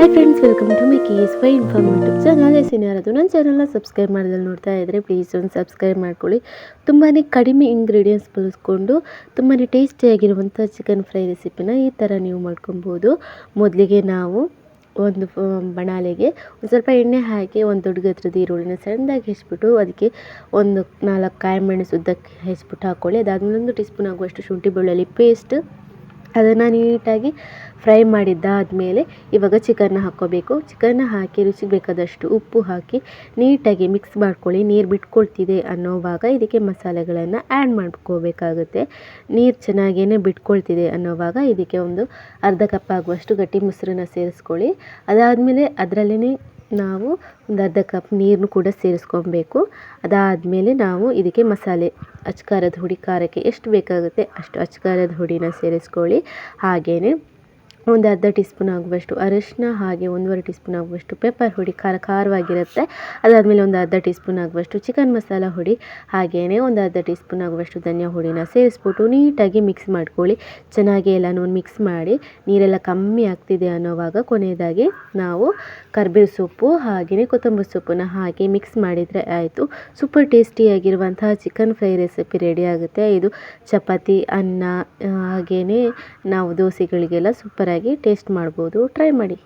Hi friends welcome to my case ಫೈ inform YouTube channel ಎಸಿನ ನನ್ನ ಚಾನಲ್ನ ಸಬ್ಸ್ಕ್ರೈಬ್ ಮಾಡಿದಲ್ಲಿ ನೋಡ್ತಾ ಇದ್ದರೆ ಪ್ಲೀಸ್ ಒಂದು ಸಬ್ಸ್ಕ್ರೈಬ್ ಮಾಡ್ಕೊಳ್ಳಿ ತುಂಬಾ ಕಡಿಮೆ ಇಂಗ್ರೀಡಿಯೆಂಟ್ಸ್ ಬಳಸ್ಕೊಂಡು ತುಂಬಾ ಟೇಸ್ಟಿಯಾಗಿರುವಂಥ ಚಿಕನ್ ಫ್ರೈ ರೆಸಿಪಿನ ಈ ಥರ ನೀವು ಮಾಡ್ಕೊಬೋದು. ಮೊದಲಿಗೆ ನಾವು ಒಂದು ಬಣಾಲೆಗೆ ಒಂದು ಸ್ವಲ್ಪ ಎಣ್ಣೆ ಹಾಕಿ ಒಂದು ದೊಡ್ಡ ಗತ್ರದ ಈರುಳ್ಳಿನ ಸಣ್ಣದಾಗಿ ಹೆಚ್ಚಿಬಿಟ್ಟು ಅದಕ್ಕೆ ಒಂದು ನಾಲ್ಕು ಕಾಯಿ ಮೆಣಸು ಉದ್ದಕ್ಕೆ ಹೆಚ್ಚಿಬಿಟ್ಟು ಹಾಕ್ಕೊಳ್ಳಿ ಅದಾದಮೇಲೆ ಒಂದು ಟೀ ಸ್ಪೂನ್ ಆಗುವಷ್ಟು ಶುಂಠಿ ಬೆಳ್ಳುಳ್ಳಿ ಪೇಸ್ಟ್ ಅದನ್ನು ನೀಟಾಗಿ ಫ್ರೈ ಮಾಡಿದ್ದಾದಮೇಲೆ ಇವಾಗ ಚಿಕನ್ನ ಹಾಕ್ಕೋಬೇಕು. ಚಿಕನ್ನ ಹಾಕಿ ರುಚಿಗೆ ಬೇಕಾದಷ್ಟು ಉಪ್ಪು ಹಾಕಿ ನೀಟಾಗಿ ಮಿಕ್ಸ್ ಮಾಡ್ಕೊಳ್ಳಿ. ನೀರು ಬಿಟ್ಕೊಳ್ತಿದೆ ಅನ್ನೋವಾಗ ಇದಕ್ಕೆ ಮಸಾಲೆಗಳನ್ನು ಆ್ಯಡ್ ಮಾಡ್ಕೋಬೇಕಾಗುತ್ತೆ. ನೀರು ಚೆನ್ನಾಗೇ ಬಿಟ್ಕೊಳ್ತಿದೆ ಅನ್ನೋವಾಗ ಇದಕ್ಕೆ ಒಂದು ಅರ್ಧ ಕಪ್ ಆಗುವಷ್ಟು ಗಟ್ಟಿ ಮೊಸರನ್ನ ಸೇರಿಸ್ಕೊಳ್ಳಿ. ಅದಾದಮೇಲೆ ಅದರಲ್ಲೇ ನಾವು ಒಂದು ಅರ್ಧ ಕಪ್ ನೀರನ್ನು ಕೂಡ ಸೇರಿಸ್ಕೊಬೇಕು. ಅದಾದಮೇಲೆ ನಾವು ಇದಕ್ಕೆ ಮಸಾಲೆ, ಅಚ್ಕಾರದ ಹುಡಿ, ಖಾರಕ್ಕೆ ಎಷ್ಟು ಬೇಕಾಗುತ್ತೆ ಅಷ್ಟು ಅಚ್ಕಾರದ ಹುಡಿನ ಸೇರಿಸ್ಕೊಳ್ಳಿ. ಹಾಗೆಯೇ ಒಂದು ಅರ್ಧ ಟೀ ಸ್ಪೂನ್ ಆಗುವಷ್ಟು ಅರಶಿನ, ಹಾಗೆ ಒಂದೂವರೆ ಟೀ ಸ್ಪೂನ್ ಆಗುವಷ್ಟು ಪೆಪ್ಪರ್ ಹುಡಿ ಖಾರ ಖಾರವಾಗಿರುತ್ತೆ. ಅದಾದಮೇಲೆ ಒಂದು ಅರ್ಧ ಟೀ ಸ್ಪೂನ್ ಆಗುವಷ್ಟು ಚಿಕನ್ ಮಸಾಲ ಹುಡಿ ಹಾಗೆಯೇ ಒಂದು ಅರ್ಧ ಟೀ ಸ್ಪೂನ್ ಆಗುವಷ್ಟು ಧನಿಯಾ ಹುಡಿನ ಸೇರಿಸ್ಬಿಟ್ಟು ನೀಟಾಗಿ ಮಿಕ್ಸ್ ಮಾಡ್ಕೊಳ್ಳಿ. ಚೆನ್ನಾಗಿ ಎಲ್ಲನೂ ಮಿಕ್ಸ್ ಮಾಡಿ ನೀರೆಲ್ಲ ಕಮ್ಮಿ ಆಗ್ತಿದೆ ಅನ್ನೋವಾಗ ಕೊನೆಯದಾಗಿ ನಾವು ಕರ್ಬೇವು ಸೊಪ್ಪು, ಹಾಗೆಯೇ ಕೊತ್ತಂಬರಿ ಸೊಪ್ಪನ್ನು ಹಾಕಿ ಮಿಕ್ಸ್ ಮಾಡಿದರೆ ಆಯಿತು. ಸೂಪರ್ ಟೇಸ್ಟಿಯಾಗಿರುವಂತಹ ಚಿಕನ್ ಫ್ರೈ ರೆಸಿಪಿ ರೆಡಿ ಆಗುತ್ತೆ. ಇದು ಚಪಾತಿ, ಅನ್ನ ಹಾಗೆಯೇ ನಾವು ದೋಸೆಗಳಿಗೆಲ್ಲ ಸೂಪರಾಗಿ ಟೇಸ್ಟ್ ಮಾಡ್ಬೋದು. ಟ್ರೈ ಮಾಡಿ.